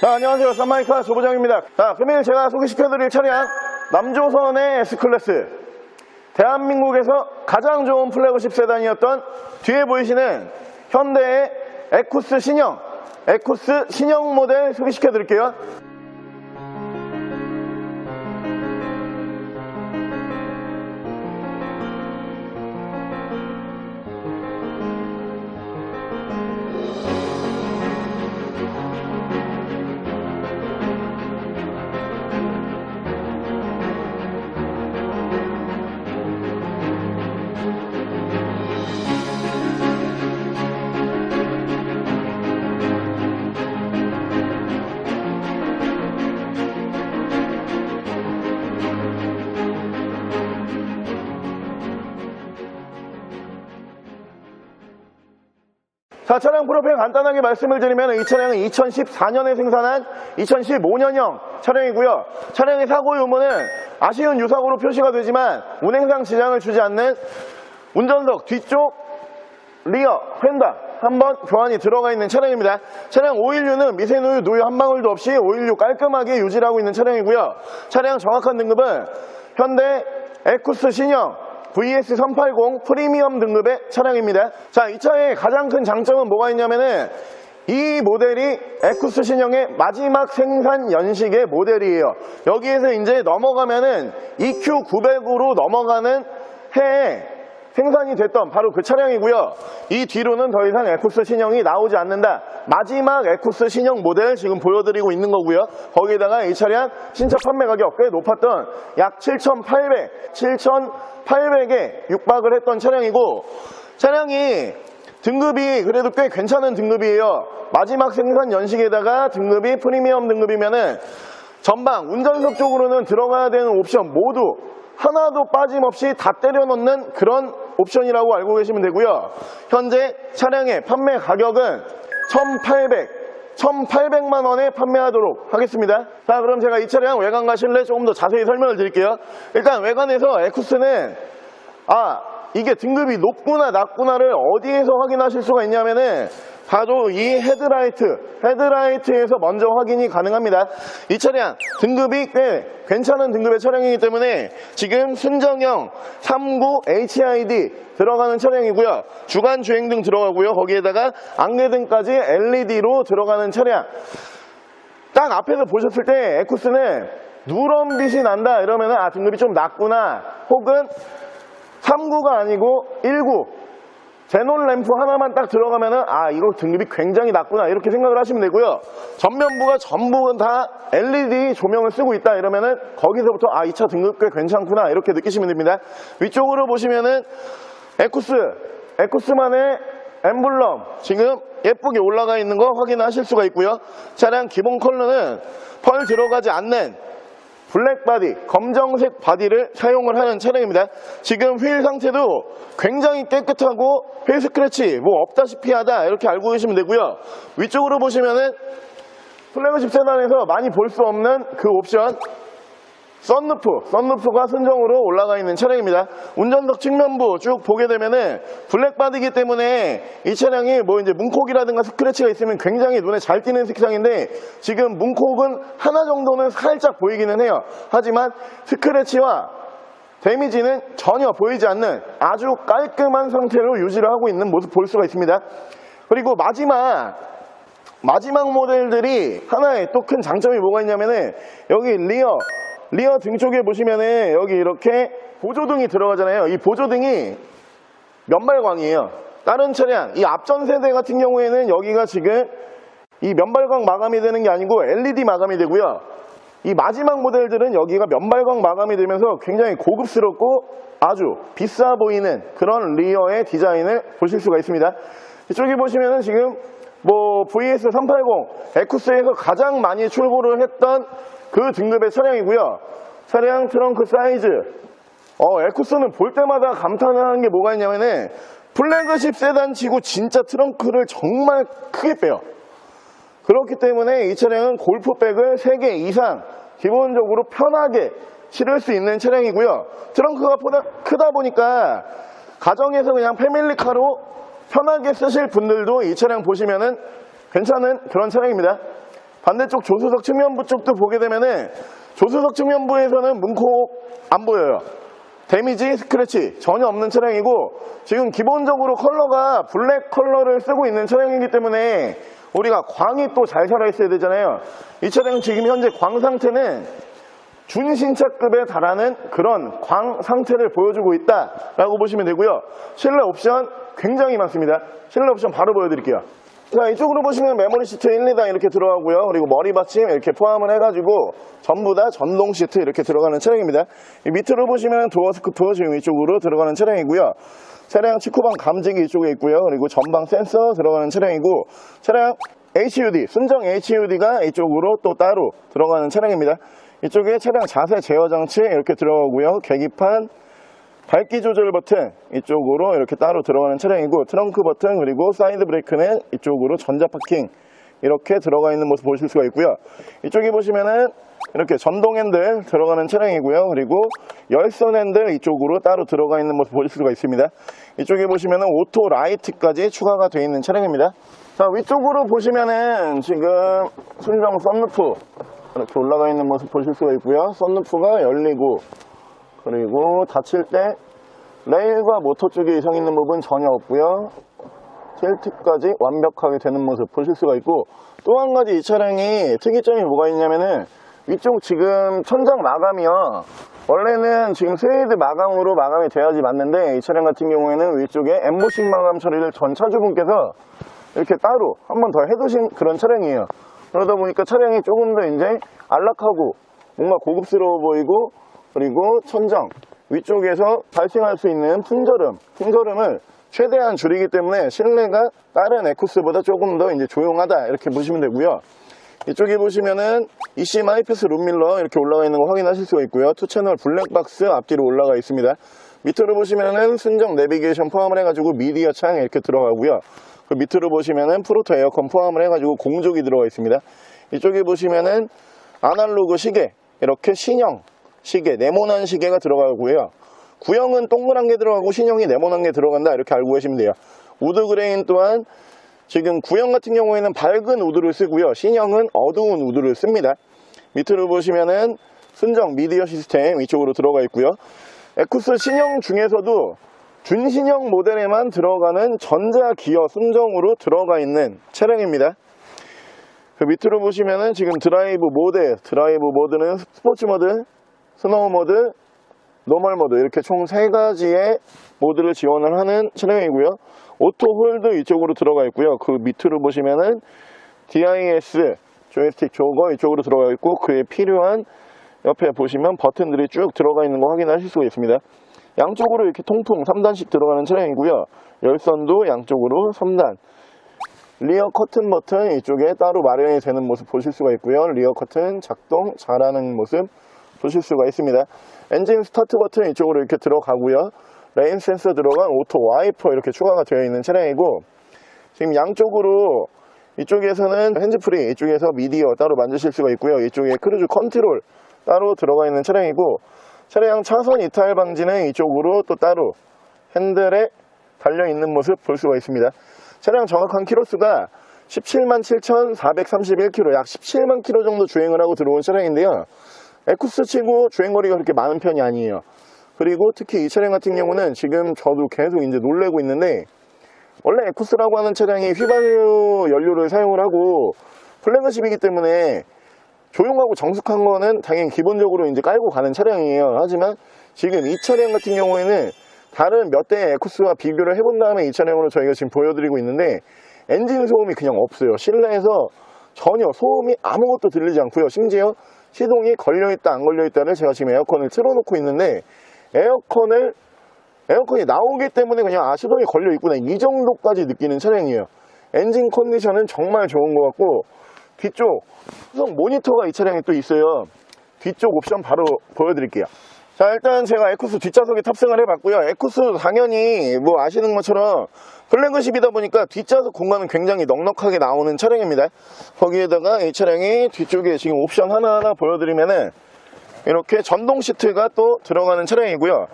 자, 안녕하세요. 썬마이카 조부장입니다. 자, 금일 제가 소개시켜드릴 차량, 남조선의 S클래스. 대한민국에서 가장 좋은 플래그십 세단이었던 뒤에 보이시는 현대의 에쿠스 신형, 에쿠스 신형 모델 소개시켜드릴게요. 자, 차량 프로필 간단하게 말씀을 드리면 이 차량은 2014년에 생산한 2015년형 차량이고요. 차량의 사고 유무는 아쉬운 유사고로 표시가 되지만 운행상 지장을 주지 않는 운전석 뒤쪽 리어 휀다 한번 교환이 들어가 있는 차량입니다. 차량 오일류는 미세누유 누유 한 방울도 없이 오일류 깔끔하게 유지를 하고 있는 차량이고요. 차량 정확한 등급은 현대 에쿠스 신형 VS380 프리미엄 등급의 차량입니다. 자, 이 차의 가장 큰 장점은 뭐가 있냐면은 이 모델이 에쿠스 신형의 마지막 생산 연식의 모델이에요. 여기에서 이제 넘어가면은 EQ900으로 넘어가는 해에 생산이 됐던 바로 그 차량이고요. 이 뒤로는 더 이상 에쿠스 신형이 나오지 않는다. 마지막 에쿠스 신형 모델 지금 보여드리고 있는 거고요. 거기에다가 이 차량 신차 판매 가격 꽤 높았던 약 7,800, 7,800에 육박을 했던 차량이고 차량이 등급이 그래도 꽤 괜찮은 등급이에요. 마지막 생산 연식에다가 등급이 프리미엄 등급이면은 전방 운전석 쪽으로는 들어가야 되는 옵션 모두 하나도 빠짐없이 다 때려 넣는 그런 옵션이라고 알고 계시면 되고요. 현재 차량의 판매 가격은 1,800, 1,800만 원에 판매하도록 하겠습니다. 자, 그럼 제가 이 차량 외관과 실내 조금 더 자세히 설명을 드릴게요. 일단 외관에서 에쿠스는 아, 이게 등급이 높구나 낮구나를 어디에서 확인하실 수가 있냐면은 바로 이 헤드라이트, 헤드라이트에서 먼저 확인이 가능합니다. 이 차량 등급이 꽤 괜찮은 등급의 차량이기 때문에 지금 순정형 39 HID 들어가는 차량이고요. 주간 주행 등 들어가고요. 거기에다가 안개등까지 LED로 들어가는 차량. 딱 앞에서 보셨을 때 에쿠스는 누런 빛이 난다 이러면 아 등급이 좀 낮구나 혹은 39가 아니고 19 제논 램프 하나만 딱 들어가면은 아 이거 등급이 굉장히 낮구나 이렇게 생각을 하시면 되고요. 전면부가 전부 다 LED 조명을 쓰고 있다 이러면은 거기서부터 아 이 차 등급 꽤 괜찮구나 이렇게 느끼시면 됩니다. 위쪽으로 보시면은 에쿠스 에쿠스만의 엠블럼 지금 예쁘게 올라가 있는 거 확인하실 수가 있고요. 차량 기본 컬러는 펄 들어가지 않는 블랙 바디, 검정색 바디를 사용을 하는 차량입니다. 지금 휠 상태도 굉장히 깨끗하고 휠 스크래치 뭐 없다시피 하다 이렇게 알고 계시면 되고요. 위쪽으로 보시면은 플래그십 세단에서 많이 볼 수 없는 그 옵션 썬루프, 썬루프가 순정으로 올라가 있는 차량입니다. 운전석 측면부 쭉 보게 되면은 블랙바디이기 때문에 이 차량이 뭐 이제 문콕이라든가 스크래치가 있으면 굉장히 눈에 잘 띄는 색상인데 지금 문콕은 하나 정도는 살짝 보이기는 해요. 하지만 스크래치와 데미지는 전혀 보이지 않는 아주 깔끔한 상태로 유지를 하고 있는 모습 볼 수가 있습니다. 그리고 마지막 마지막 모델들이 하나의 또 큰 장점이 뭐가 있냐면은 여기 리어 리어 등 쪽에 보시면은 여기 이렇게 보조등이 들어가잖아요. 이 보조등이 면발광이에요. 다른 차량 이 앞전 세대 같은 경우에는 여기가 지금 이 면발광 마감이 되는 게 아니고 LED 마감이 되고요. 이 마지막 모델들은 여기가 면발광 마감이 되면서 굉장히 고급스럽고 아주 비싸 보이는 그런 리어의 디자인을 보실 수가 있습니다. 이쪽에 보시면은 지금 뭐 VS380 에쿠스에서 가장 많이 출고를 했던 그 등급의 차량이고요. 차량 트렁크 사이즈 어, 에쿠스는 볼 때마다 감탄을 하는 게 뭐가 있냐면은 플래그십 세단 치고 진짜 트렁크를 정말 크게 빼요. 그렇기 때문에 이 차량은 골프백을 3개 이상 기본적으로 편하게 실을 수 있는 차량이고요. 트렁크가 보다 크다 보니까 가정에서 그냥 패밀리카로 편하게 쓰실 분들도 이 차량 보시면은 괜찮은 그런 차량입니다. 반대쪽 조수석 측면부 쪽도 보게 되면은 조수석 측면부에서는 문콕 안 보여요. 데미지, 스크래치 전혀 없는 차량이고 지금 기본적으로 컬러가 블랙 컬러를 쓰고 있는 차량이기 때문에 우리가 광이 또 잘 살아있어야 되잖아요. 이 차량 지금 현재 광 상태는 준신차급에 달하는 그런 광 상태를 보여주고 있다라고 보시면 되고요. 실내 옵션 굉장히 많습니다. 실내 옵션 바로 보여드릴게요. 자 이쪽으로 보시면 메모리 시트 1, 2당 이렇게 들어가고요. 그리고 머리 받침 이렇게 포함을 해가지고 전부 다 전동 시트 이렇게 들어가는 차량입니다. 이 밑으로 보시면 도어 스쿠프 지금 이쪽으로 들어가는 차량이고요. 차량 치쿠방 감지기 이쪽에 있고요. 그리고 전방 센서 들어가는 차량이고 차량 HUD, 순정 HUD가 이쪽으로 또 따로 들어가는 차량입니다. 이쪽에 차량 자세 제어 장치 이렇게 들어가고요. 계기판, 밝기 조절 버튼 이쪽으로 이렇게 따로 들어가는 차량이고 트렁크 버튼 그리고 사이드 브레이크는 이쪽으로 전자 파킹 이렇게 들어가 있는 모습 보실 수가 있고요. 이쪽에 보시면은 이렇게 전동 핸들 들어가는 차량이고요. 그리고 열선 핸들 이쪽으로 따로 들어가 있는 모습 보실 수가 있습니다. 이쪽에 보시면은 오토 라이트까지 추가가 되어 있는 차량입니다. 자 위쪽으로 보시면은 지금 순정 썬루프 이렇게 올라가 있는 모습 보실 수가 있고요. 썬루프가 열리고 그리고 닫힐 때 레일과 모터 쪽에 이상 있는 부분 전혀 없고요. 틸트까지 완벽하게 되는 모습 보실 수가 있고 또 한 가지 이 차량이 특이점이 뭐가 있냐면은 위쪽 지금 천장 마감이요. 원래는 지금 스웨이드 마감으로 마감이 돼야지 맞는데 이 차량 같은 경우에는 위쪽에 엠보싱 마감 처리를 전 차주분께서 이렇게 따로 한 번 더 해두신 그런 차량이에요. 그러다 보니까 차량이 조금 더 이제 안락하고 뭔가 고급스러워 보이고 그리고 천장 위쪽에서 발생할 수 있는 풍절음, 풍절음을 최대한 줄이기 때문에 실내가 다른 에쿠스보다 조금 더 이제 조용하다 이렇게 보시면 되고요. 이쪽에 보시면은 ECM 하이패스 룸밀러 이렇게 올라가 있는 거 확인하실 수가 있고요. 투 채널 블랙박스 앞뒤로 올라가 있습니다. 밑으로 보시면은 순정 내비게이션 포함을 해가지고 미디어 창 이렇게 들어가고요. 그 밑으로 보시면은 프로토 에어컨 포함을 해가지고 공조기 들어가 있습니다. 이쪽에 보시면은 아날로그 시계 이렇게 신형 시계 네모난 시계가 들어가고요. 구형은 동그란 게 들어가고 신형이 네모난 게 들어간다 이렇게 알고 계시면 돼요. 우드 그레인 또한 지금 구형 같은 경우에는 밝은 우드를 쓰고요. 신형은 어두운 우드를 씁니다. 밑으로 보시면은 순정 미디어 시스템 이쪽으로 들어가 있고요. 에쿠스 신형 중에서도 준신형 모델에만 들어가는 전자 기어 순정으로 들어가 있는 차량입니다. 그 밑으로 보시면은 지금 드라이브 모드, 드라이브 모드는 스포츠 모드, 스노우 모드, 노멀 모드 이렇게 총 세 가지의 모드를 지원을 하는 차량이고요. 오토 홀드 이쪽으로 들어가 있고요. 그 밑으로 보시면은 DIS 조이스틱 조거 이쪽으로 들어가 있고 그에 필요한 옆에 보시면 버튼들이 쭉 들어가 있는 거 확인하실 수가 있습니다. 양쪽으로 이렇게 통풍 3단씩 들어가는 차량이고요. 열선도 양쪽으로 3단. 리어 커튼 버튼 이쪽에 따로 마련이 되는 모습 보실 수가 있고요. 리어 커튼 작동 잘하는 모습 보실 수가 있습니다. 엔진 스타트 버튼 이쪽으로 이렇게 들어가고요. 레인 센서 들어간 오토 와이퍼 이렇게 추가가 되어 있는 차량이고 지금 양쪽으로 이쪽에서는 핸즈프리 이쪽에서 미디어 따로 만드실 수가 있고요. 이쪽에 크루즈 컨트롤 따로 들어가 있는 차량이고 차량 차선 이탈 방지는 이쪽으로 또 따로 핸들에 달려 있는 모습 볼 수가 있습니다. 차량 정확한 키로수가 17만 7,431km, 약 17만 km 정도 주행을 하고 들어온 차량인데요. 에쿠스 치고 주행거리가 그렇게 많은 편이 아니에요. 그리고 특히 이 차량 같은 경우는 지금 저도 계속 이제 놀래고 있는데 원래 에쿠스라고 하는 차량이 휘발유 연료를 사용을 하고 플래그십이기 때문에 조용하고 정숙한 거는 당연히 기본적으로 이제 깔고 가는 차량이에요. 하지만 지금 이 차량 같은 경우에는 다른 몇 대의 에쿠스와 비교를 해본 다음에 이 차량으로 저희가 지금 보여드리고 있는데 엔진 소음이 그냥 없어요. 실내에서 전혀 소음이 아무것도 들리지 않고요. 심지어 시동이 걸려있다 안 걸려있다를 제가 지금 에어컨을 틀어놓고 있는데 에어컨을 에어컨이 나오기 때문에 그냥 아 시동이 걸려 있구나 이 정도까지 느끼는 차량이에요. 엔진 컨디션은 정말 좋은 것 같고 뒤쪽 수동 모니터가 이 차량에 또 있어요. 뒤쪽 옵션 바로 보여드릴게요. 자 일단 제가 에쿠스 뒷좌석에 탑승을 해봤고요. 에쿠스 당연히 뭐 아시는 것처럼 플래그십이다 보니까 뒷좌석 공간은 굉장히 넉넉하게 나오는 차량입니다. 거기에다가 이 차량이 뒤쪽에 지금 옵션 하나하나 보여드리면은 이렇게 전동 시트가 또 들어가는 차량이고요.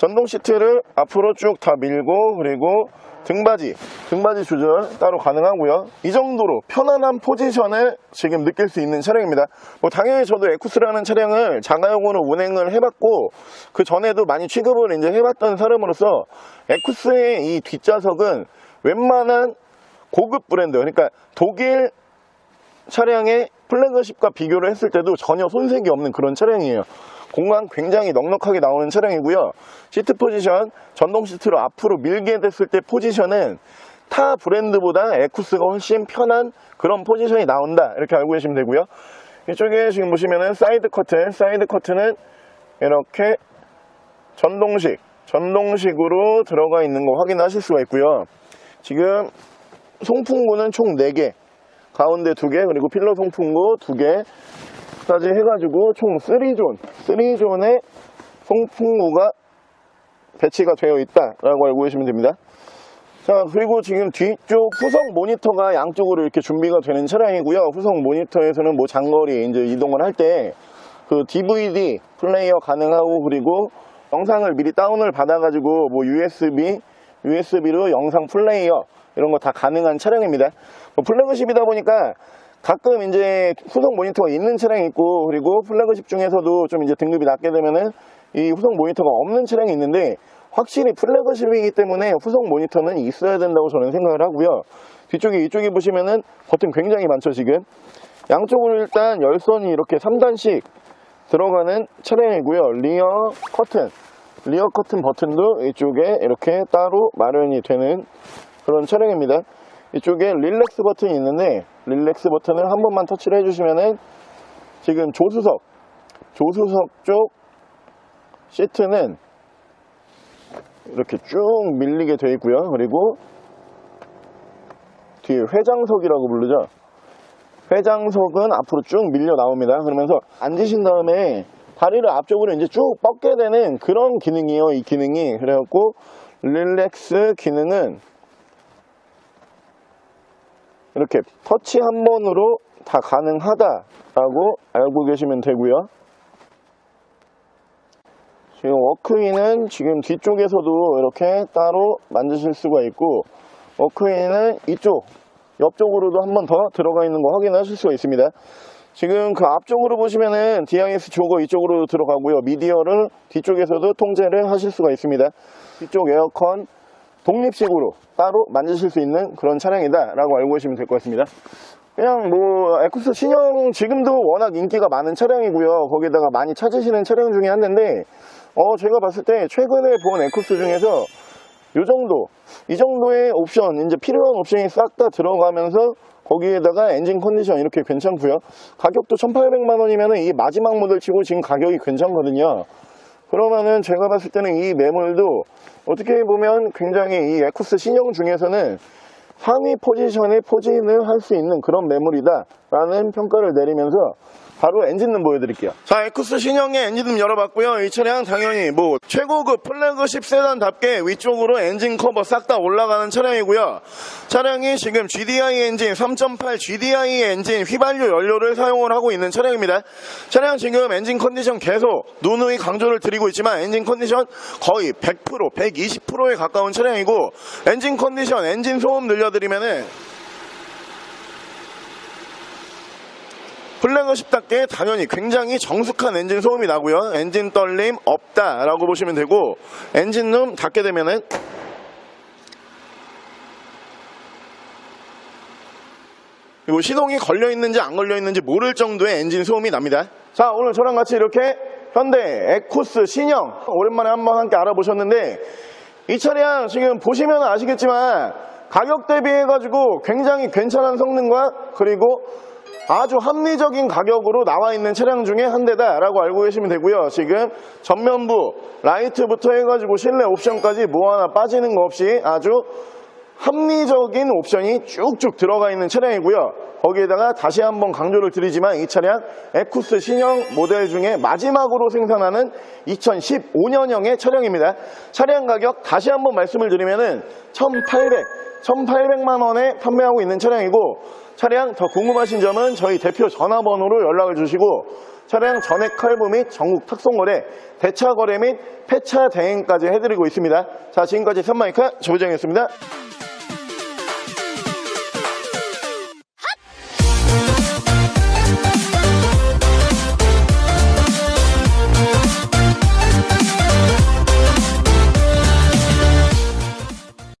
전동 시트를 앞으로 쭉 다 밀고 그리고 등받이, 등받이 조절 따로 가능하고요. 이 정도로 편안한 포지션을 지금 느낄 수 있는 차량입니다. 뭐 당연히 저도 에쿠스라는 차량을 자가용으로 운행을 해봤고 그 전에도 많이 취급을 이제 해봤던 사람으로서 에쿠스의 이 뒷좌석은 웬만한 고급 브랜드, 그러니까 독일 차량의 플래그십과 비교를 했을 때도 전혀 손색이 없는 그런 차량이에요. 공간 굉장히 넉넉하게 나오는 차량이고요. 시트 포지션, 전동 시트로 앞으로 밀게 됐을 때 포지션은 타 브랜드보다 에쿠스가 훨씬 편한 그런 포지션이 나온다. 이렇게 알고 계시면 되고요. 이쪽에 지금 보시면은 사이드 커튼, 사이드 커튼은 이렇게 전동식, 전동식으로 들어가 있는 거 확인하실 수가 있고요. 지금 송풍구는 총 4개, 가운데 2개, 그리고 필러 송풍구 2개 까지 해가지고 총 3존, 3존의 송풍구가 배치가 되어 있다라고 알고 계시면 됩니다. 자, 그리고 지금 뒤쪽 후속 모니터가 양쪽으로 이렇게 준비가 되는 차량이고요. 후속 모니터에서는 뭐 장거리 이제 이동을 할 때 그 DVD 플레이어 가능하고 그리고 영상을 미리 다운을 받아 가지고 뭐 USB, USB로 영상 플레이어 이런 거 다 가능한 차량입니다. 뭐 플래그십이다 보니까 가끔 이제 후속 모니터가 있는 차량이 있고 그리고 플래그십 중에서도 좀 이제 등급이 낮게 되면은 이 후속 모니터가 없는 차량이 있는데 확실히 플래그십이기 때문에 후속 모니터는 있어야 된다고 저는 생각을 하고요. 뒤쪽에 이쪽에 보시면은 버튼 굉장히 많죠 지금. 양쪽으로 일단 열선이 이렇게 3단씩 들어가는 차량이고요. 리어 커튼, 리어 커튼 버튼도 이쪽에 이렇게 따로 마련이 되는 그런 차량입니다. 이쪽에 릴렉스 버튼이 있는데 릴렉스 버튼을 한 번만 터치를 해주시면은 지금 조수석, 조수석 쪽 시트는 이렇게 쭉 밀리게 되어 있고요. 그리고 뒤에 회장석이라고 부르죠. 회장석은 앞으로 쭉 밀려 나옵니다. 그러면서 앉으신 다음에 다리를 앞쪽으로 이제 쭉 뻗게 되는 그런 기능이에요. 이 기능이. 그래갖고 릴렉스 기능은 이렇게 터치 한 번으로 다 가능하다라고 알고 계시면 되고요. 지금 워크인은 지금 뒤쪽에서도 이렇게 따로 만드실 수가 있고 워크인은 이쪽 옆쪽으로도 한 번 더 들어가 있는 거 확인하실 수가 있습니다. 지금 그 앞쪽으로 보시면은 DIS 조거 이쪽으로 들어가고요. 미디어를 뒤쪽에서도 통제를 하실 수가 있습니다. 뒤쪽 에어컨 독립식으로 따로 만드실 수 있는 그런 차량이다 라고 알고 계시면 될 것 같습니다. 그냥 뭐 에쿠스 신형 지금도 워낙 인기가 많은 차량이고요. 거기다가 많이 찾으시는 차량 중에 한 대인데 어 제가 봤을 때 최근에 본 에쿠스 중에서 요 정도, 이 정도의 옵션, 이제 필요한 옵션이 싹 다 들어가면서 거기에다가 엔진 컨디션 이렇게 괜찮고요. 가격도 1,800만 원이면 이 마지막 모델 치고 지금 가격이 괜찮거든요. 그러면은 제가 봤을 때는 이 매물도 어떻게 보면 굉장히 이 에쿠스 신형 중에서는 상위 포지션에 포진을 할 수 있는 그런 매물이다 라는 평가를 내리면서 바로 엔진룸 보여드릴게요. 자 에쿠스 신형의 엔진룸 열어봤고요. 이 차량 당연히 뭐 최고급 플래그십 세단답게 위쪽으로 엔진 커버 싹 다 올라가는 차량이고요. 차량이 지금 GDI 엔진 3.8 GDI 엔진 휘발유 연료를 사용을 하고 있는 차량입니다. 차량 지금 엔진 컨디션 계속 누누이 강조를 드리고 있지만 엔진 컨디션 거의 100% 120%에 가까운 차량이고 엔진 컨디션 엔진 소음 늘려드리면은 플래그십답게 당연히 굉장히 정숙한 엔진 소음이 나고요. 엔진 떨림 없다라고 보시면 되고 엔진 룸 닫게 되면은 그리고 시동이 걸려 있는지 안 걸려 있는지 모를 정도의 엔진 소음이 납니다. 자 오늘 저랑 같이 이렇게 현대 에코스 신형 오랜만에 한번 함께 알아보셨는데 이 차량 지금 보시면 아시겠지만 가격 대비해 가지고 굉장히 괜찮은 성능과 그리고 아주 합리적인 가격으로 나와 있는 차량 중에 한 대다라고 알고 계시면 되고요. 지금 전면부 라이트부터 해가지고 실내 옵션까지 뭐 하나 빠지는 거 없이 아주 합리적인 옵션이 쭉쭉 들어가 있는 차량이고요. 거기에다가 다시 한번 강조를 드리지만 이 차량 에쿠스 신형 모델 중에 마지막으로 생산하는 2015년형의 차량입니다. 차량 가격 다시 한번 말씀을 드리면 은 1,800, 1,800만 원에 판매하고 있는 차량이고 차량 더 궁금하신 점은 저희 대표 전화번호로 연락을 주시고 차량 전액 컬브 및 전국 특송거래, 대차 거래 및 폐차 대행까지 해드리고 있습니다. 자, 지금까지 선마이크 조정이었습니다.